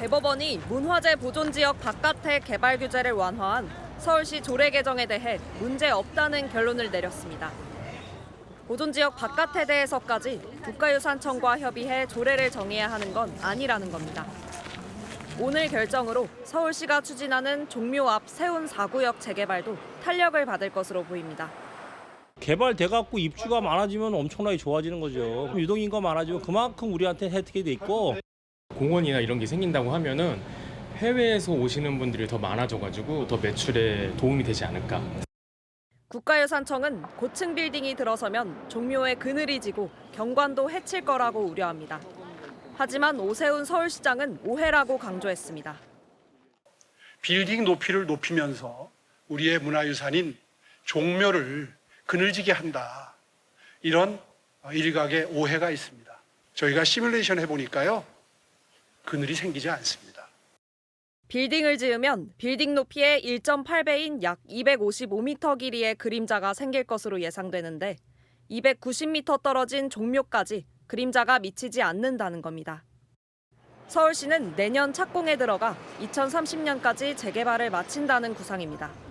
대법원이 문화재 보존 지역 바깥의 개발 규제를 완화한 서울시 조례 개정에 대해 문제 없다는 결론을 내렸습니다. 보존 지역 바깥에 대해서까지 국가유산청과 협의해 조례를 정해야 하는 건 아니라는 겁니다. 오늘 결정으로 서울시가 추진하는 종묘 앞 세운 4구역 재개발도 탄력을 받을 것으로 보입니다. 개발돼 갖고 입주가 많아지면 엄청나게 좋아지는 거죠. 유동인구가 많아지면 그만큼 우리한테 혜택이 돼 있고 공원이나 이런 게 생긴다고 하면은 해외에서 오시는 분들이 더 많아져가지고 더 매출에 도움이 되지 않을까. 국가유산청은 고층 빌딩이 들어서면 종묘에 그늘이 지고 경관도 해칠 거라고 우려합니다. 하지만 오세훈 서울시장은 오해라고 강조했습니다. 빌딩 높이를 높이면서 우리의 문화유산인 종묘를 그늘지게 한다. 이런 일각의 오해가 있습니다. 저희가 시뮬레이션 해보니까요. 그늘이 생기지 않습니다. 빌딩을 지으면 빌딩 높이의 1.8배인 약 255m 길이의 그림자가 생길 것으로 예상되는데 290m 떨어진 종묘까지 그림자가 미치지 않는다는 겁니다. 서울시는 내년 착공에 들어가 2030년까지 재개발을 마친다는 구상입니다.